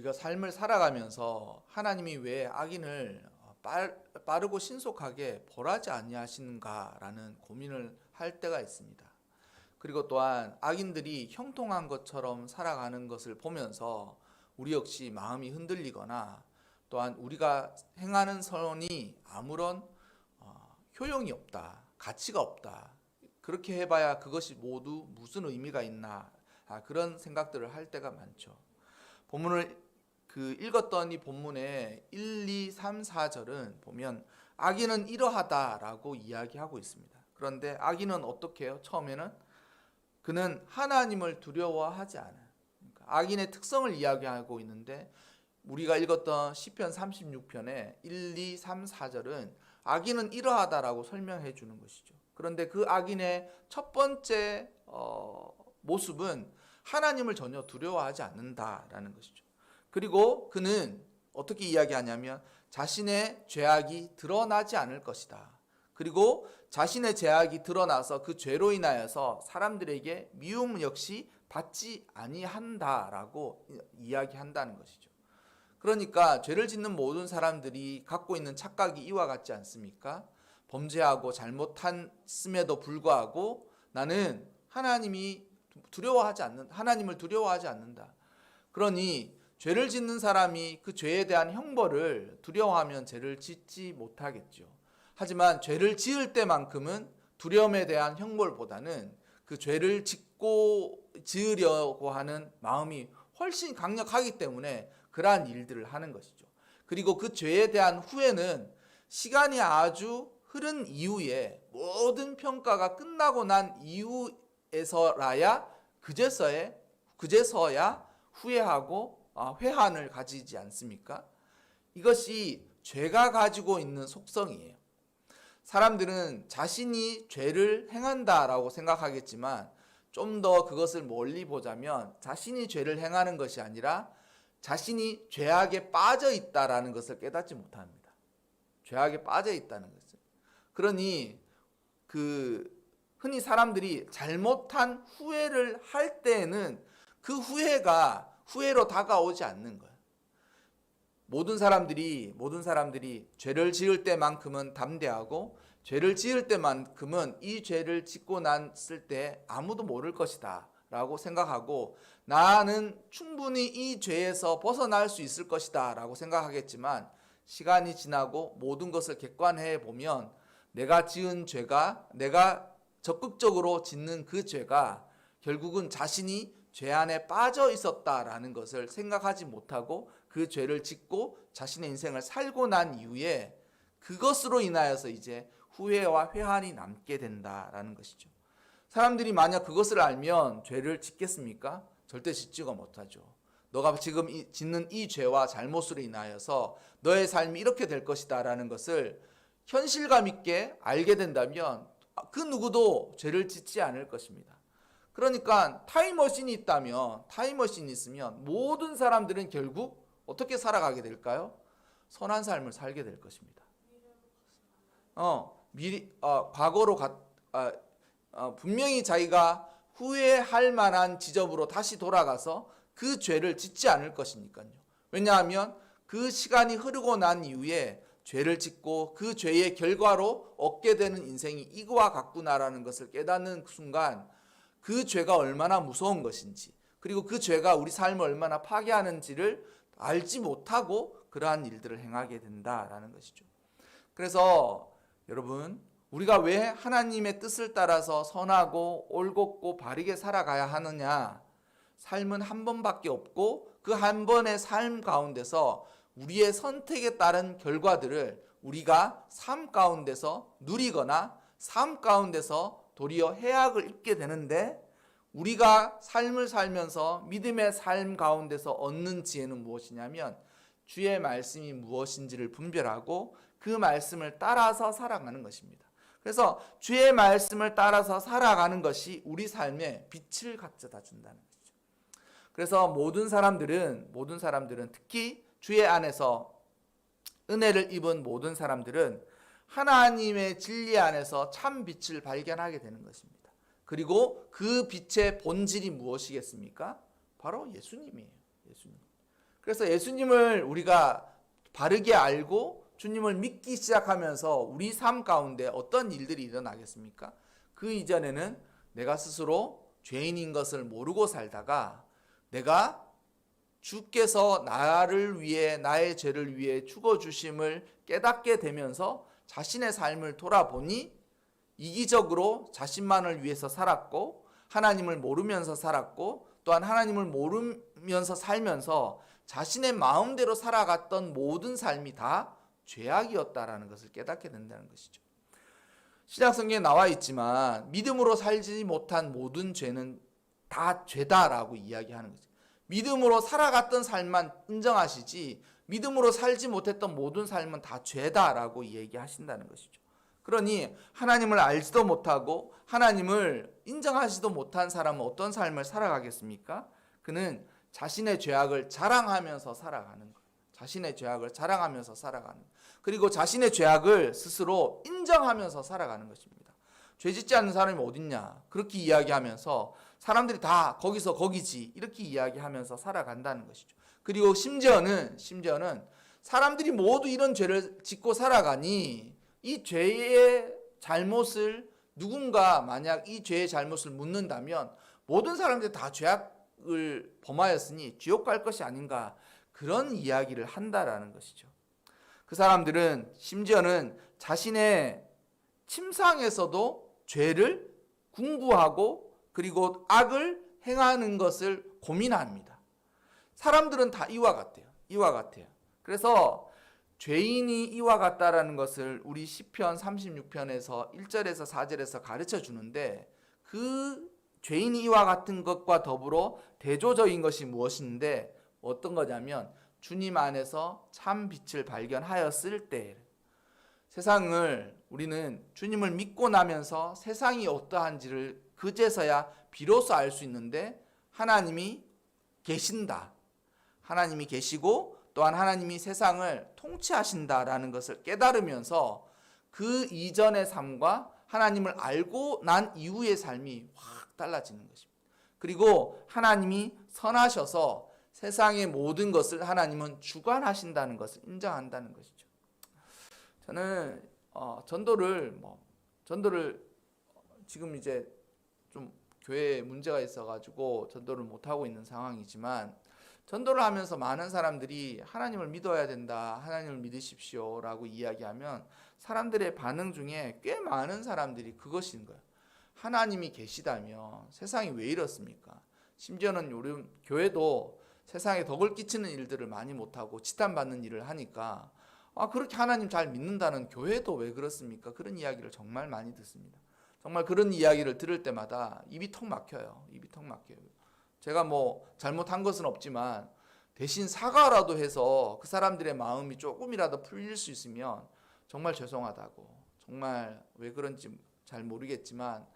우리가 삶을 살아가면서 하나님이 왜 악인을 빨- 빠르고 신속하게 벌하지 아니하시는가라는 고민을 할 때가 있습니다. 그리고 또한 악인들이 형통한 것처럼 살아가는 것을 보면서 우리 역시 마음이 흔들리거나 또한 우리가 행하는 선이 아무런 어, 효용이 없다, 가치가 없다. 그렇게 해봐야 그것이 모두 무슨 의미가 있나 아, 그런 생각들을 할 때가 많죠. 본문을 그 읽었던 이 본문의 1, 2, 3, 4절은 보면 악인은 이러하다라고 이야기하고 있습니다. 그런데 악인은 어떻게 해요? 처음에는 그는 하나님을 두려워하지 않아요. 그러니까 악인의 특성을 이야기하고 있는데 우리가 읽었던 시편 36편의 1, 2, 3, 4절은 악인은 이러하다라고 설명해 주는 것이죠. 그런데 그 악인의 첫 번째 어, 모습은 하나님을 전혀 두려워하지 않는다라는 것이죠. 그리고 그는 어떻게 이야기하냐면 자신의 죄악이 드러나지 않을 것이다. 그리고 자신의 죄악이 드러나서 그 죄로 인하여서 사람들에게 미움 역시 받지 아니한다라고 이야기한다는 것이죠. 그러니까 죄를 짓는 모든 사람들이 갖고 있는 착각이 이와 같지 않습니까? 범죄하고 잘못했음에도 불구하고 나는 하나님이 두려워하지 않는 하나님을 두려워하지 않는다. 그러니 죄를 짓는 사람이 그 죄에 대한 형벌을 두려워하면 죄를 짓지 못하겠죠. 하지만 죄를 지을 때만큼은 두려움에 대한 형벌보다는 그 죄를 짓고 지으려고 하는 마음이 훨씬 강력하기 때문에 그러한 일들을 하는 것이죠. 그리고 그 죄에 대한 후회는 시간이 아주 흐른 이후에 모든 평가가 끝나고 난 이후에서라야 그제서야 그제서야 후회하고 아, 회한을 가지지 않습니까? 이것이 죄가 가지고 있는 속성이에요. 사람들은 자신이 죄를 행한다라고 생각하겠지만 좀 더 그것을 멀리 보자면 자신이 죄를 행하는 것이 아니라 자신이 죄악에 빠져 있다라는 것을 깨닫지 못합니다. 죄악에 빠져 있다는 것을. 그러니 그 흔히 사람들이 잘못한 후회를 할 때에는 그 후회가 후회로 다가오지 않는 거예요. 모든 사람들이 모든 사람들이 죄를 지을 때만큼은 담대하고 죄를 지을 때만큼은 이 죄를 짓고 났을 때 아무도 모를 것이다 라고 생각하고 나는 충분히 이 죄에서 벗어날 수 있을 것이다 라고 생각하겠지만 시간이 지나고 모든 것을 객관해 보면 내가 지은 죄가 내가 적극적으로 짓는 그 죄가 결국은 자신이 죄 안에 빠져 있었다라는 것을 생각하지 못하고 그 죄를 짓고 자신의 인생을 살고 난 이후에 그것으로 인하여서 이제 후회와 회한이 남게 된다라는 것이죠. 사람들이 만약 그것을 알면 죄를 짓겠습니까? 절대 짓지가 못하죠. 너가 지금 이- 짓는 이 죄와 잘못으로 인하여서 너의 삶이 이렇게 될 것이다라는 것을 현실감 있게 알게 된다면 그 누구도 죄를 짓지 않을 것입니다. 그러니까 타임머신이 있다면 타임머신이 있으면 모든 사람들은 결국 어떻게 살아가게 될까요? 선한 삶을 살게 될 것입니다. 어, 미리 어, 과거로 가, 아, 어, 분명히 자기가 후회할 만한 지점으로 다시 돌아가서 그 죄를 짓지 않을 것이니까요. 왜냐하면 그 시간이 흐르고 난 이후에 죄를 짓고 그 죄의 결과로 얻게 되는 인생이 이거와 같구나라는 것을 깨닫는 순간 그 죄가 얼마나 무서운 것인지 그리고 그 죄가 우리 삶을 얼마나 파괴하는지를 알지 못하고 그러한 일들을 행하게 된다라는 것이죠. 그래서 여러분 우리가 왜 하나님의 뜻을 따라서 선하고 올곧고 바르게 살아가야 하느냐? 삶은 한 번밖에 없고 그 한 번의 삶 가운데서 우리의 선택에 따른 결과들을 우리가 삶 가운데서 누리거나 삶 가운데서 도리어 해악을 입게 되는데 우리가 삶을 살면서 믿음의 삶 가운데서 얻는 지혜는 무엇이냐면 주의 말씀이 무엇인지를 분별하고 그 말씀을 따라서 살아가는 것입니다. 그래서 주의 말씀을 따라서 살아가는 것이 우리 삶에 빛을 가져다 준다는 것이죠. 그래서 모든 사람들은 모든 사람들은 특히 주의 안에서 은혜를 입은 모든 사람들은 하나님의 진리 안에서 참 빛을 발견하게 되는 것입니다. 그리고 그 빛의 본질이 무엇이겠습니까? 바로 예수님이에요. 예수님. 그래서 예수님을 우리가 바르게 알고 주님을 믿기 시작하면서 우리 삶 가운데 어떤 일들이 일어나겠습니까? 그 이전에는 내가 스스로 죄인인 것을 모르고 살다가 내가 주께서 나를 위해 나의 죄를 위해 죽어 주심을 깨닫게 되면서 자신의 삶을 돌아보니 이기적으로 자신만을 위해서 살았고 하나님을 모르면서 살았고 또한 하나님을 모르면서 살면서 자신의 마음대로 살아갔던 모든 삶이 다 죄악이었다라는 것을 깨닫게 된다는 것이죠. 신약 성경에 나와 있지만 믿음으로 살지 못한 모든 죄는 다 죄다라고 이야기하는 거죠. 믿음으로 살아갔던 삶만 인정하시지 믿음으로 살지 못했던 모든 삶은 다 죄다라고 얘기하신다는 것이죠. 그러니 하나님을 알지도 못하고 하나님을 인정하지도 못한 사람은 어떤 삶을 살아가겠습니까? 그는 자신의 죄악을 자랑하면서 살아가는 거예요. 자신의 죄악을 자랑하면서 살아가는. 그리고 자신의 죄악을 스스로 인정하면서 살아가는 것입니다. 죄 짓지 않는 사람이 어딨냐? 그렇게 이야기하면서 사람들이 다 거기서 거기지 이렇게 이야기하면서 살아간다는 것이죠. 그리고 심지어는 심지어는 사람들이 모두 이런 죄를 짓고 살아가니 이 죄의 잘못을 누군가 만약 이 죄의 잘못을 묻는다면 모든 사람들이 다 죄악을 범하였으니 지옥 갈 것이 아닌가 그런 이야기를 한다라는 것이죠. 그 사람들은 심지어는 자신의 침상에서도 죄를 궁구하고 그리고 악을 행하는 것을 고민합니다. 사람들은 다 이와 같아요. 이와 같아요. 그래서 죄인이 이와 같다라는 것을 우리 시편 36편에서 1절에서 4절에서 가르쳐 주는데 그 죄인이 이와 같은 것과 더불어 대조적인 것이 무엇인데 어떤 거냐면 주님 안에서 참 빛을 발견하였을 때 세상을 우리는 주님을 믿고 나면서 세상이 어떠한지를 그제서야 비로소 알 수 있는데 하나님이 계신다. 하나님이 계시고 또한 하나님이 세상을 통치하신다라는 것을 깨달으면서 그 이전의 삶과 하나님을 알고 난 이후의 삶이 확 달라지는 것입니다. 그리고 하나님이 선하셔서 세상의 모든 것을 하나님은 주관하신다는 것을 인정한다는 것이죠. 저는 어, 전도를 뭐 전도를 지금 이제 좀 교회에 문제가 있어가지고 전도를 못 하고 있는 상황이지만 전도를 하면서 많은 사람들이 하나님을 믿어야 된다, 하나님을 믿으십시오 라고 이야기하면 사람들의 반응 중에 꽤 많은 사람들이 그것인 거예요. 하나님이 계시다면 세상이 왜 이렇습니까? 심지어는 요즘 교회도 세상에 덕을 끼치는 일들을 많이 못하고 지탄받는 일을 하니까 아 그렇게 하나님 잘 믿는다는 교회도 왜 그렇습니까? 그런 이야기를 정말 많이 듣습니다. 정말 그런 이야기를 들을 때마다 입이 턱 막혀요. 입이 턱 막혀요. 제가 뭐 잘못한 것은 없지만 대신 사과라도 해서 그 사람들의 마음이 조금이라도 풀릴 수 있으면 정말 죄송하다고 정말 왜 그런지 잘 모르겠지만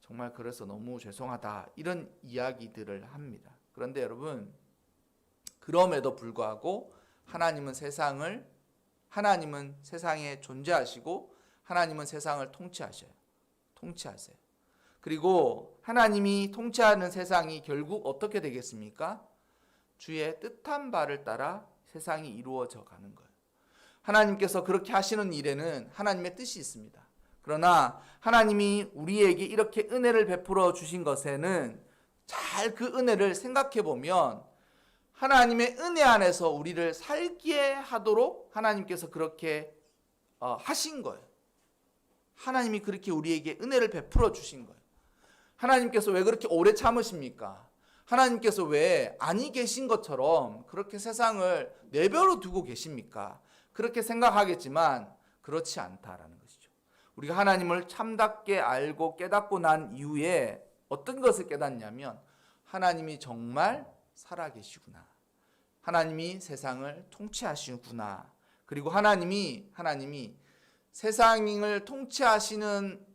정말 그래서 너무 죄송하다 이런 이야기들을 합니다. 그런데 여러분 그럼에도 불구하고 하나님은 세상을 하나님은 세상에 존재하시고 하나님은 세상을 통치하셔요. 통치하세요. 그리고 하나님이 통치하는 세상이 결국 어떻게 되겠습니까? 주의 뜻한 바를 따라 세상이 이루어져 가는 거예요. 하나님께서 그렇게 하시는 일에는 하나님의 뜻이 있습니다. 그러나 하나님이 우리에게 이렇게 은혜를 베풀어 주신 것에는 잘 그 은혜를 생각해 보면 하나님의 은혜 안에서 우리를 살게 하도록 하나님께서 그렇게 어, 하신 거예요. 하나님이 그렇게 우리에게 은혜를 베풀어 주신 거예요. 하나님께서 왜 그렇게 오래 참으십니까? 하나님께서 왜 아니 계신 것처럼 그렇게 세상을 내버려 두고 계십니까? 그렇게 생각하겠지만 그렇지 않다라는 것이죠. 우리가 하나님을 참답게 알고 깨닫고 난 이후에 어떤 것을 깨닫냐면 하나님이 정말 살아계시구나. 하나님이 세상을 통치하시구나. 그리고 하나님이 하나님이 세상을 통치하시는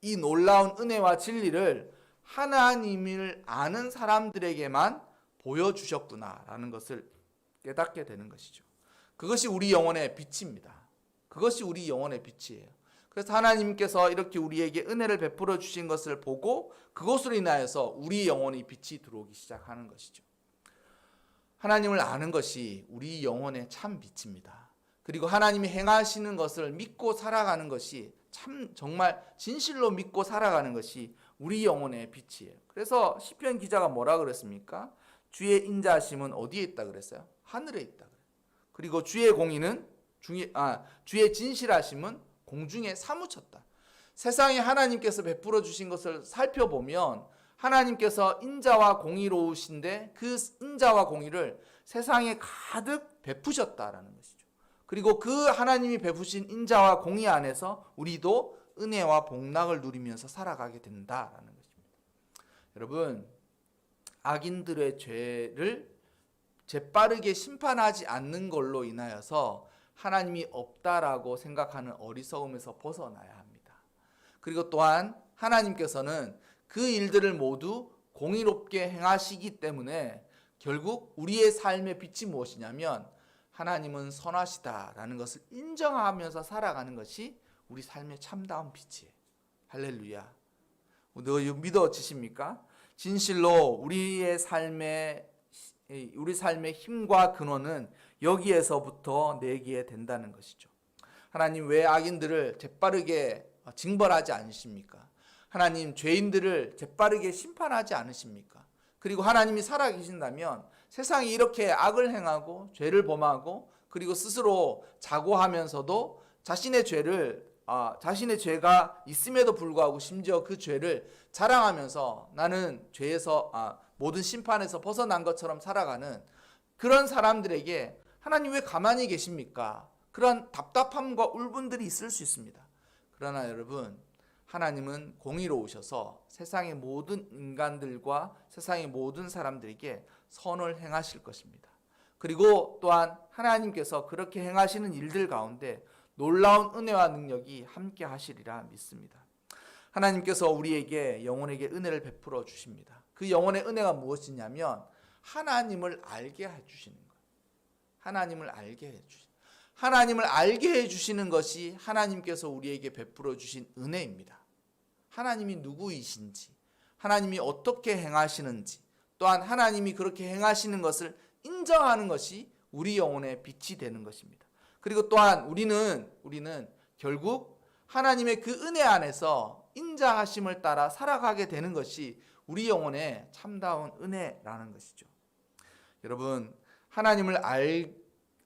이 놀라운 은혜와 진리를 하나님을 아는 사람들에게만 보여주셨구나라는 것을 깨닫게 되는 것이죠. 그것이 우리 영혼의 빛입니다. 그것이 우리 영혼의 빛이에요. 그래서 하나님께서 이렇게 우리에게 은혜를 베풀어 주신 것을 보고 그것으로 인하여서 우리 영혼의 빛이 들어오기 시작하는 것이죠. 하나님을 아는 것이 우리 영혼의 참 빛입니다. 그리고 하나님이 행하시는 것을 믿고 살아가는 것이 참 정말 진실로 믿고 살아가는 것이 우리 영혼의 빛이에요. 그래서 시편 기자가 뭐라 그랬습니까? 주의 인자하심은 어디에 있다 그랬어요? 하늘에 있다 그래요. 그리고 주의 공의는 중에 아 주의 진실하심은 공중에 사무쳤다. 세상에 하나님께서 베풀어 주신 것을 살펴보면 하나님께서 인자와 공의로우신데 그 인자와 공의를 세상에 가득 베푸셨다라는 것이죠. 그리고 그 하나님이 베푸신 인자와 공의 안에서 우리도 은혜와 복락을 누리면서 살아가게 된다라는 것입니다. 여러분, 악인들의 죄를 재빠르게 심판하지 않는 걸로 인하여서 하나님이 없다라고 생각하는 어리석음에서 벗어나야 합니다. 그리고 또한 하나님께서는 그 일들을 모두 공의롭게 행하시기 때문에 결국 우리의 삶의 빛이 무엇이냐면 하나님은 선하시다라는 것을 인정하면서 살아가는 것이 우리 삶의 참다운 빛이에요. 할렐루야. 너 믿어지십니까? 진실로 우리의 삶의 우리 삶의 힘과 근원은 여기에서부터 내기에 된다는 것이죠. 하나님 왜 악인들을 재빠르게 징벌하지 않으십니까? 하나님 죄인들을 재빠르게 심판하지 않으십니까? 그리고 하나님이 살아 계신다면 세상이 이렇게 악을 행하고 죄를 범하고 그리고 스스로 자고하면서도 자신의 죄를 아, 자신의 죄가 있음에도 불구하고 심지어 그 죄를 자랑하면서 나는 죄에서 아, 모든 심판에서 벗어난 것처럼 살아가는 그런 사람들에게 하나님 왜 가만히 계십니까? 그런 답답함과 울분들이 있을 수 있습니다. 그러나 여러분, 하나님은 공의로우셔서 세상의 모든 인간들과 세상의 모든 사람들에게 선을 행하실 것입니다. 그리고 또한 하나님께서 그렇게 행하시는 일들 가운데 놀라운 은혜와 능력이 함께 하시리라 믿습니다. 하나님께서 우리에게 영혼에게 은혜를 베풀어 주십니다. 그 영혼의 은혜가 무엇이냐면 하나님을 알게 해 주시는 거예요. 하나님을 알게 해 주시. 하나님을 알게 해 주시는 것이 하나님께서 우리에게 베풀어 주신 은혜입니다. 하나님이 누구이신지, 하나님이 어떻게 행하시는지, 또한 하나님이 그렇게 행하시는 것을 인정하는 것이 우리 영혼의 빛이 되는 것입니다. 그리고 또한 우리는 우리는 결국 하나님의 그 은혜 안에서 인자하심을 따라 살아가게 되는 것이 우리 영혼의 참다운 은혜라는 것이죠. 여러분 하나님을 알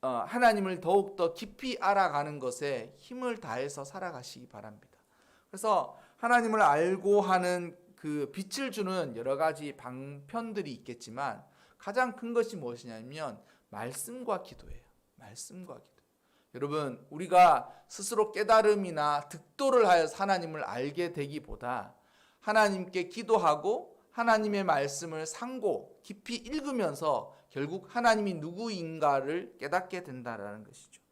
어, 하나님을 더욱 더 깊이 알아가는 것에 힘을 다해서 살아가시기 바랍니다. 그래서 하나님을 알고 하는 그 빛을 주는 여러 가지 방편들이 있겠지만 가장 큰 것이 무엇이냐면 말씀과 기도예요. 말씀과 기도. 여러분, 우리가 스스로 깨달음이나 득도를 하여서 하나님을 알게 되기보다 하나님께 기도하고 하나님의 말씀을 상고 깊이 읽으면서 결국 하나님이 누구인가를 깨닫게 된다라는 것이죠.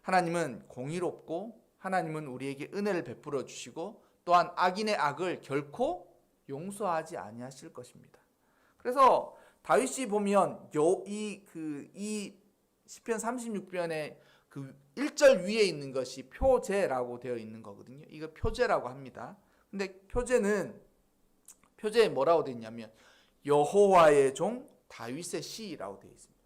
하나님은 공의롭고 하나님은 우리에게 은혜를 베풀어 주시고 또한 악인의 악을 결코 용서하지 아니하실 것입니다. 그래서 다윗이 보면 이 그이 그 시편 36편의 그 1절 위에 있는 것이 표제라고 되어 있는 거거든요. 이거 표제라고 합니다. 근데 표제는 표제에 뭐라고 되어 있냐면 여호와의 종 다윗의 시라고 되어 있습니다.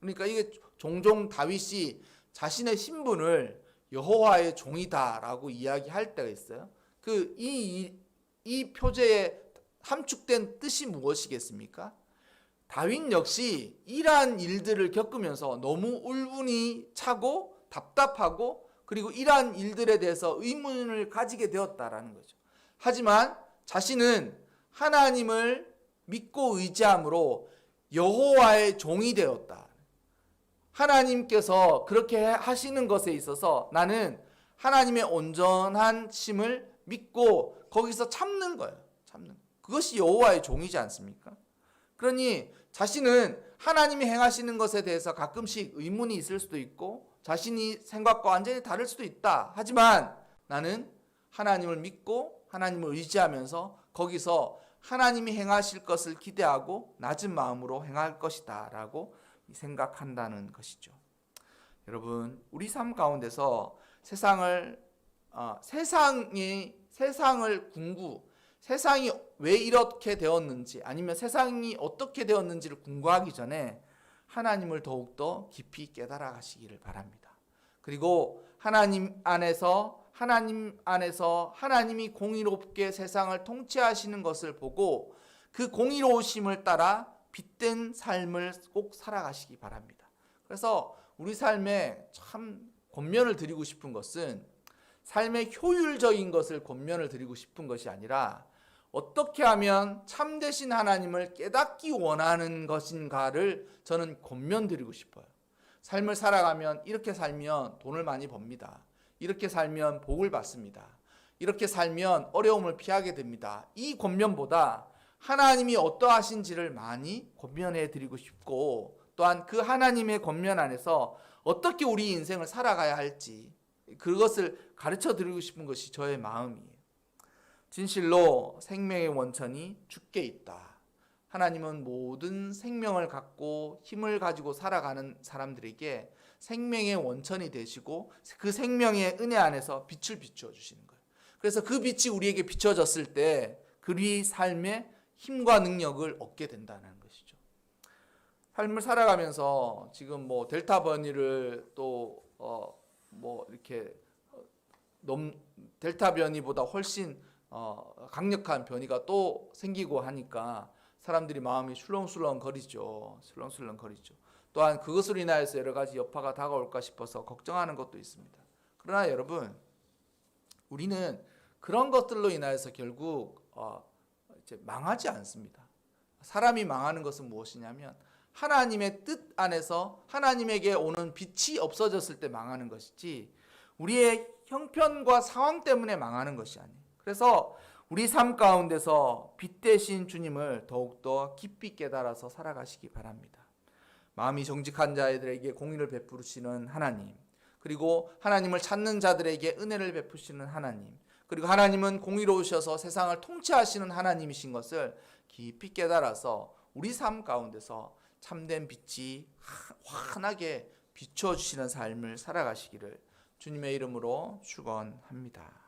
그러니까 이게 종종 다윗이 자신의 신분을 여호와의 종이다라고 이야기할 때가 있어요. 그이이 표제에 함축된 뜻이 무엇이겠습니까? 다윗 역시 이러한 일들을 겪으면서 너무 울분이 차고 답답하고 그리고 이러한 일들에 대해서 의문을 가지게 되었다라는 거죠. 하지만 자신은 하나님을 믿고 의지함으로 여호와의 종이 되었다. 하나님께서 그렇게 하시는 것에 있어서 나는 하나님의 온전한 심을 믿고 거기서 참는 거예요. 참는. 그것이 여호와의 종이지 않습니까? 그러니 자신은 하나님이 행하시는 것에 대해서 가끔씩 의문이 있을 수도 있고 자신이 생각과 완전히 다를 수도 있다. 하지만 나는 하나님을 믿고 하나님을 의지하면서 거기서 하나님이 행하실 것을 기대하고 낮은 마음으로 행할 것이다 라고 생각한다는 것이죠. 여러분, 우리 삶 가운데서 세상을 어, 세상이 세상을 궁구 세상이 왜 이렇게 되었는지 아니면 세상이 어떻게 되었는지를 궁구하기 전에 하나님을 더욱더 깊이 깨달아 가시기를 바랍니다. 그리고 하나님 안에서 하나님 안에서 하나님이 공의롭게 세상을 통치하시는 것을 보고 그 공의로우심을 따라 빛된 삶을 꼭 살아가시기 바랍니다. 그래서 우리 삶에 참 권면을 드리고 싶은 것은 삶의 효율적인 것을 권면을 드리고 싶은 것이 아니라 어떻게 하면 참되신 하나님을 깨닫기 원하는 것인가를 저는 권면드리고 싶어요. 삶을 살아가면 이렇게 살면 돈을 많이 법니다. 이렇게 살면 복을 받습니다. 이렇게 살면 어려움을 피하게 됩니다. 이 권면보다 하나님이 어떠하신지를 많이 권면해 드리고 싶고 또한 그 하나님의 권면 안에서 어떻게 우리 인생을 살아가야 할지 그것을 가르쳐 드리고 싶은 것이 저의 마음이에요. 진실로 생명의 원천이 주께 있다. 하나님은 모든 생명을 갖고 힘을 가지고 살아가는 사람들에게 생명의 원천이 되시고 그 생명의 은혜 안에서 빛을 비추어 주시는 거예요. 그래서 그 빛이 우리에게 비춰졌을 때 그리 삶의 힘과 능력을 얻게 된다는 것이죠. 삶을 살아가면서 지금 뭐 델타 변이를 또 어 뭐 이렇게 넘 델타 변이보다 훨씬 어 강력한 변이가 또 생기고 하니까 사람들이 마음이 술렁술렁 거리죠. 술렁술렁 거리죠. 또한 그것으로 인하여서 여러 가지 여파가 다가올까 싶어서 걱정하는 것도 있습니다. 그러나 여러분, 우리는 그런 것들로 인하여서 결국 어, 이제 망하지 않습니다. 사람이 망하는 것은 무엇이냐면 하나님의 뜻 안에서 하나님에게 오는 빛이 없어졌을 때 망하는 것이지 우리의 형편과 상황 때문에 망하는 것이 아니에요. 그래서 우리 삶 가운데서 빛 대신 주님을 더욱더 깊이 깨달아서 살아가시기 바랍니다. 마음이 정직한 자들에게 공의를 베푸시는 하나님, 그리고 하나님을 찾는 자들에게 은혜를 베푸시는 하나님, 그리고 하나님은 공의로우셔서 세상을 통치하시는 하나님이신 것을 깊이 깨달아서 우리 삶 가운데서 참된 빛이 환하게 비춰주시는 삶을 살아가시기를 주님의 이름으로 축원합니다.